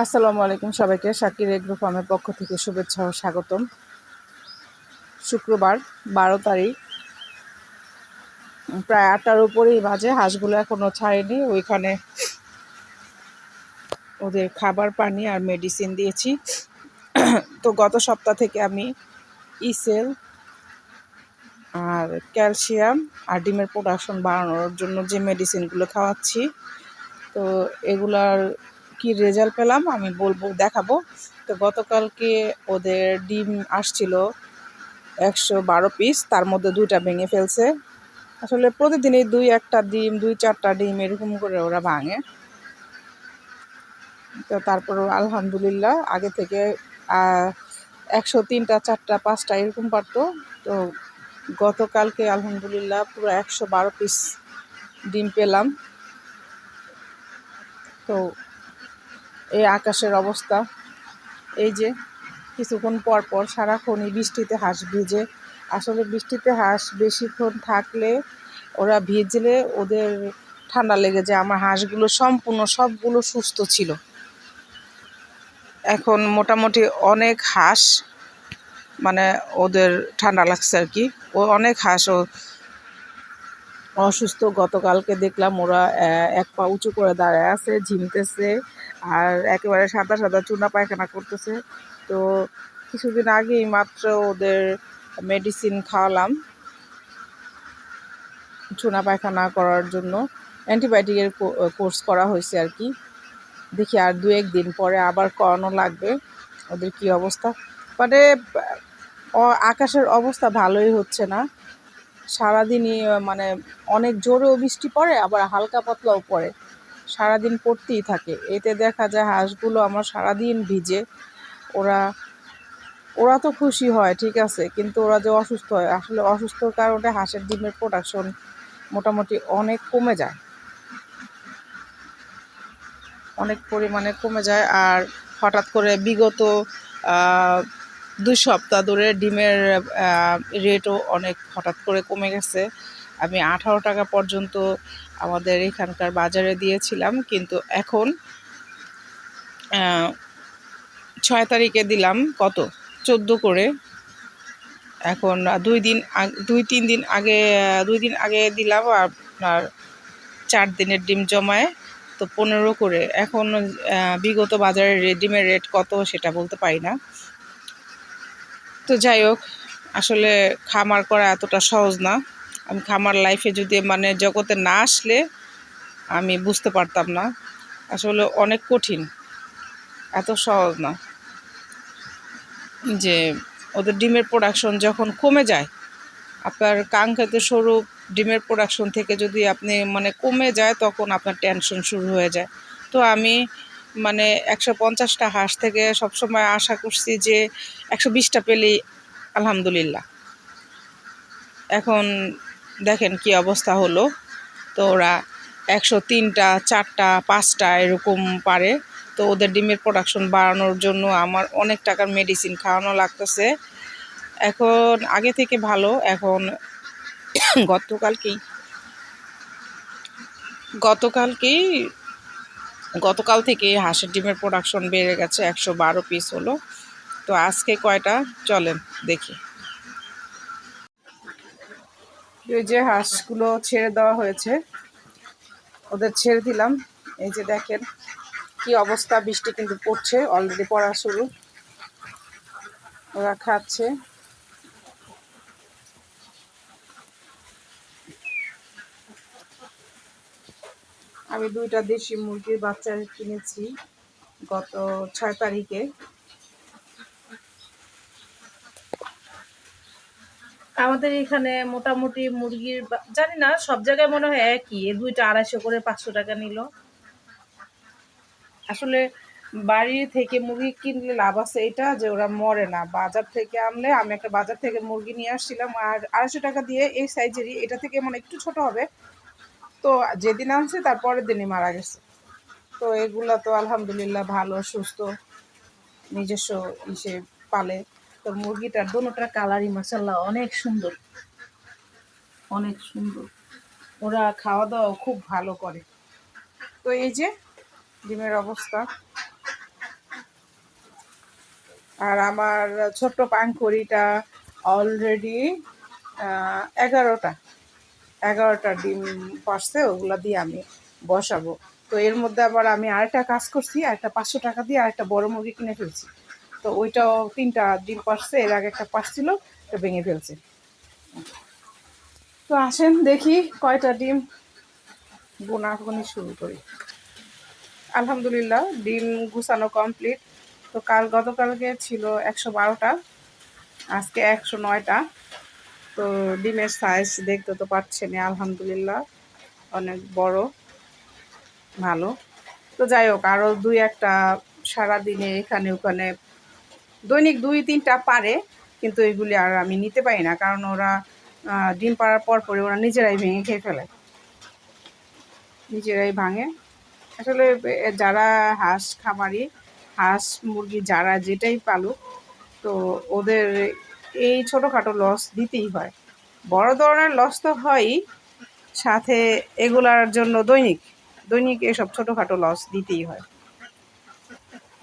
আসসালামু আলাইকুম সবাইকে। শাকির এগ্রো ফার্মের পক্ষ থেকে শুভেচ্ছা ও স্বাগতম। শুক্রবার, বারো তারিখ। প্রায় আটটার উপরেই বাজে, হাঁসগুলো এখনও ছাড়েনি। ওইখানে ওদের খাবার, পানি আর মেডিসিন দিয়েছি। তো গত সপ্তাহ থেকে আমি ইসেল আর ক্যালসিয়াম আর ডিমের প্রোডাকশন বাড়ানোর জন্য যে মেডিসিনগুলো খাওয়াচ্ছি, তো এগুলার কি রেজাল্ট পেলাম আমি বলব, দেখাবো। তো গতকালকে ওদের ডিম আসছিল একশো বারো পিস তার মধ্যে দুইটা ভেঙে ফেলছে। আসলে প্রতিদিনই দুই একটা ডিম, দুই চারটা ডিম এরকম করে ওরা ভাঙে। তো তারপর আলহামদুলিল্লাহ, আগে থেকে একশো তিনটা, চারটা, পাঁচটা এরকম পারতো। তো গতকালকে আলহামদুলিল্লাহ পুরো একশো বারো পিস ডিম পেলাম। তো এই আকাশের অবস্থা। এই যে কিছুক্ষণ পর পর সারাক্ষণই বৃষ্টিতে হাঁস ভিজে। আসলে বৃষ্টিতে হাঁস বেশিক্ষণ থাকলে ওরা ভিজলে ওদের ঠান্ডা লেগে যায়। আমার হাঁসগুলো সম্পূর্ণ সবগুলো সুস্থ ছিল। এখন মোটামুটি অনেক হাঁস মানে ওদের ঠান্ডা লাগছে আর কি। ও অনেক হাঁস ও অসুস্থ, গতকালকে দেখলাম ওরা এক পা উঁচু করে দাঁড়ায় আছে, ঝিমতেছে, আর একেবারে সাদা সাদা চুনা পায়খানা করতেছে। তো কিছুদিন আগেই মাত্র ওদের মেডিসিন খাওয়ালাম চুনা পায়খানা করার জন্য। অ্যান্টিবায়োটিকের কোর্স করা হয়েছে আর কি। দেখি আর দু একদিন পরে আবার করানো লাগবে, ওদের কি অবস্থা? মানে আকাশের অবস্থা ভালোই হচ্ছে না। সারাদিনই মানে অনেক জোরেও বৃষ্টি পড়ে, আবার হালকা পাতলাও পড়ে। সারাদিন পড়তেই থাকে। এতে দেখা যায় হাঁসগুলো আমার সারাদিন ভিজে। ওরা ওরা তো খুশি হয়, ঠিক আছে, কিন্তু ওরা যে অসুস্থ হয়, আসলে অসুস্থর কারণে হাঁসের ডিমের প্রোডাকশন মোটামুটি অনেক কমে যায়। অনেক পরিমাণে কমে যায়, আর হঠাৎ করে বিগত দুই সপ্তাহ ধরে ডিমের রেটও অনেক হঠাৎ করে কমে গেছে। আমি আঠারো টাকা পর্যন্ত আমাদের এখানকার বাজারে দিয়েছিলাম, কিন্তু এখন ছয় তারিখে দিলাম। কত? চোদ্দ করে। এখন দুই দিন দুই, তিন দিন আগে, দুই দিন আগে দিলাম, আপনার চার দিনের ডিম জমায়, তো পনেরো করে। এখন বিগত বাজারের ডিমের রেট কত সেটা বলতে পারি না। তো যাই হোক, আসলে খামার করা এতটা সহজ না। আমি খামার লাইফে যদি মানে জগতে না আসলে আমি বুঝতে পারতাম না। আসলে অনেক কঠিন। এত সহজ না। যে ওদের ডিমের প্রোডাকশন যখন কমে যায়, আপনার কাঙ্ক্ষিত স্বরূপ ডিমের প্রোডাকশন থেকে যদি আপনি মানে কমে যায়, তখন আপনার টেনশন শুরু হয়ে যায়। তো আমি মানে একশো পঞ্চাশটা হাঁস থেকে সবসময় আশা করছি যে একশো বিশটা পেলেই আলহামদুলিল্লাহ। এখন দেখেন কি অবস্থা হলো। তো ওরা একশো তিনটা, চারটা, পাঁচটা এরকম পারে। তো ওদের ডিমের প্রোডাকশন বাড়ানোর জন্য আমার অনেক টাকার মেডিসিন খাওয়ানো লাগতেছে। এখন আগে থেকে ভালো, এখন গতকালকেই গতকালকেই গতকাল থেকে হাঁসের ডিমের প্রোডাকশন বেড়ে গেছে, একশো বারো পিস হলো। তো আজকে কয়টা? চলেন দেখি। ওই যে হাঁসগুলো ছেড়ে দেওয়া হয়েছে, ওদের ছেড়ে দিলাম। এই যে দেখেন কি অবস্থা, বৃষ্টি কিন্তু পড়ছে অলরেডি পড়া শুরু। ওরা খাচ্ছে। আমি দুইটা দেশি মুরগির বাচ্চা কিনেছি গত ছয় তারিখে। আমাদের এখানে মোটামুটি মুরগির জানি না, সব জায়গায় মনে হয় একই। দুইটা আড়াইশো করে পাঁচশো টাকা নিল। আসলে বাড়ি থেকে মুরগি কিনলে লাভ আছে এটা যে ওরা মরে না। বাজার থেকে আনলে, আমি একটা বাজার থেকে মুরগি নিয়ে আসছিলাম আর আড়াইশো টাকা দিয়ে এই সাইজেরই। এটা থেকে মানে একটু ছোট হবে। তো যেদিন আনছে তার পরের দিনই মারা গেছে। তো এগুলা তো আলহামদুলিল্লাহ ভালো, সুস্থ, নিজস্ব ইসে পালে। তো মুরগিটার দোনোটার কালারই মাসাল্লাহ অনেক সুন্দর। অনেক সুন্দর। ওরা খাওয়া দাওয়া খুব ভালো করে। তো এই যে ডিমের অবস্থা। আর আমার ছোট্ট পাঙ্কুরিটা অলরেডি এগারোটা। এগারোটা ডিম পারছে, ওগুলো দিয়ে আমি বসাবো। তো এর মধ্যে আবার আমি আরেকটা কাজ করছি, আরেকটা পাঁচশো টাকা দিয়ে আরেকটা বড় মুরগি কিনে ফেলছি। তো ওইটাও তিনটা ডিম পারছে, এর আগে একটা পারছিল তো ভেঙে ফেলছে। তো আসেন দেখি কয়টা ডিম বোনা বোনাগুনি শুরু করি। আলহামদুলিল্লাহ, ডিম গুছানো কমপ্লিট। তো কাল, গতকালকে ছিল একশো বারোটা, আজকে একশো নয়টা। তো ডিমের সাইজ দেখতে তো পাচ্ছেন আলহামদুলিল্লাহ। অনেক বড়, ভালো। তো যাই হোক আরও দুই একটা সারাদিনে এখানে ওখানে দৈনিক দুই তিনটা পারে, কিন্তু এগুলি আর আমি নিতে পারি না, কারণ ওরা ডিম পাড়ার পর পরে ওরা নিজেরাই ভেঙে খেয়ে ফেলে। নিজেরাই ভাঙে। আসলে যারা হাঁস খামারি, হাঁস মুরগি যারা যেটাই পালুক, তো ওদের এই ছোটোখাটো লস দিতেই হয়। বড় ধরনের লস তো হয়ই, সাথে এগুলার জন্য দৈনিক দৈনিক এসব ছোটোখাটো লস দিতেই হয়।